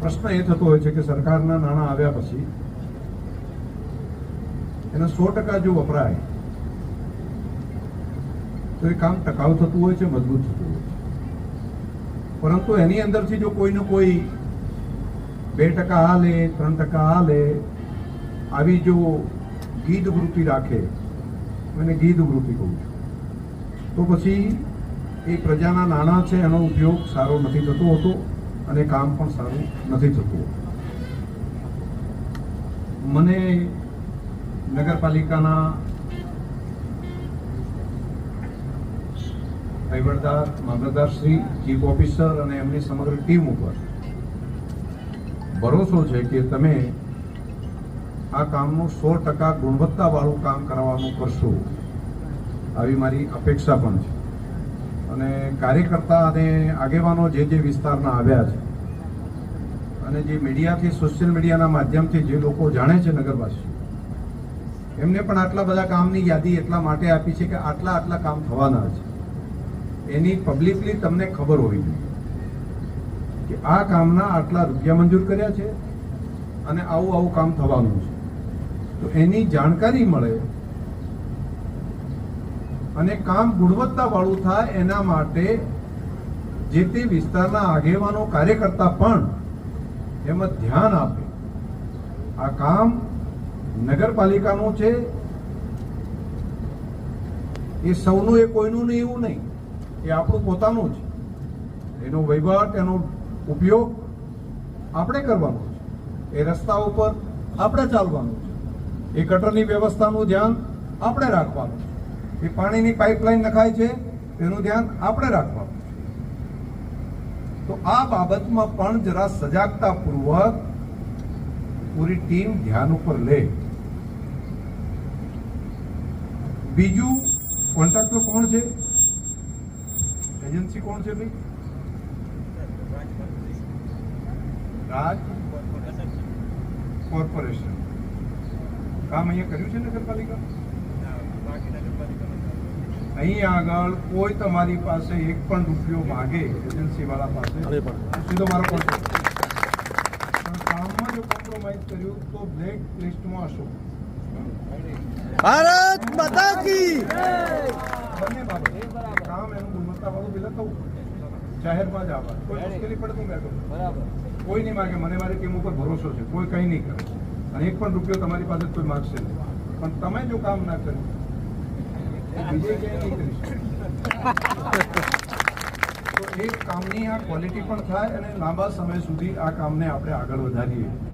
પ્રશ્ન એ થતો હોય છે કે સરકારના નાણાં આવ્યા પછી એના સો ટકા જો વપરાય, તો એ કામ ટકાઉ થતું હોય છે, મજબૂત થતું હોય છે. પરંતુ એની અંદરથી જો કોઈનું કોઈ બે ટકા આ લે ત્રણ ટકા આ લે આવી જો ગીત વૃત્તિ રાખે એને ગીધ વૃત્તિ કહું છું, તો પછી એ પ્રજાના નાણાં છે, એનો ઉપયોગ સારો નથી થતો હોતો. અને કામ પણ સારું નથી થતું. મને નગરપાલિકાના વહીવટદાર મામલતદારશ્રી ચીફ ઓફિસર અને એમની સમગ્ર ટીમ ઉપર ભરોસો છે કે તમે આ કામનું સો ટકા ગુણવત્તાવાળું કામ કરાવવાનું કરશો, આવી મારી અપેક્ષા પણ છે. અને કાર્યકર્તા અને આગેવાનો જે જે વિસ્તારના આવ્યા છે અને જે મીડિયાથી, સોશિયલ મીડિયાના માધ્યમથી જે લોકો જાણે છે નગરવાસી, એમને પણ આટલા બધા કામની યાદી એટલા માટે આપી છે કે આટલા આટલા કામ થવાના છે. એની પબ્લિકલી તમને ખબર હોવી જોઈએ કે આ કામના આટલા રૂપિયા મંજૂર કર્યા છે અને આવું આવું કામ થવાનું છે. તો એની જાણકારી મળે અને કામ ગુણવત્તાવાળું થાય એના માટે જે તે વિસ્તારના આગેવાનો, કાર્યકર્તા પણ એમાં ધ્યાન આપે. આ કામ નગરપાલિકાનું છે. એ સૌનું એ કોઈનું નહીં એવું નહીં. એ આપણું પોતાનું છે એનો વહીવટ, એનો ઉપયોગ આપણે કરવાનો છે. એ રસ્તા ઉપર આપણે ચાલવાનું છે. એ ગટરની વ્યવસ્થાનું ધ્યાન આપણે રાખવાનું છે. એ પાણીની પાઇપલાઇન નખાય છે, તેનું ધ્યાન આપણે રાખવાનું તો આ બાબતમાં પણ જરા સજાગતાપૂર્વક પૂરી ટીમ ધ્યાન ઉપર લે. બીજું કોન્ટ્રાક્ટર કોણ છે? એજન્સી કોણ છે ભાઈ? રાજ કોર્પોરેશન. કામ અહીંયા કર્યું છે નગરપાલિકા અહીં આગળ કોઈ તમારી પાસે એક પણ રૂપિયો માગે એજન્સી વાળા પાસે સીધો મારો કોન્ટ્રાક્ટ પણ કામમાં જો કોમ્પ્રોમાઇઝ કર્યું તો બ્લેક લિસ્ટમાં હશો. ભારત માતા કી! બંને બાબત. કામ એનું ગુણવત્તાવાળું બિલ થવું જાહેરમાં જ આવવા કોઈ મુશ્કેલી પડે તો મેં કરું બરાબર. કોઈ નહીં માગે મને મારી ટીમ ઉપર ભરોસો છે. કોઈ કંઈ નહીં કરે. અને એક પણ રૂપિયો તમારી પાસે કોઈ માગશે નહીં. પણ તમે જો કામ ના કર્યું તો બીજે ક્યાંય નહીં કરી શકે તો એ કામની આ ક્વોલિટી પણ થાય અને લાંબા સમય સુધી આ કામને આપણે આગળ વધારીએ.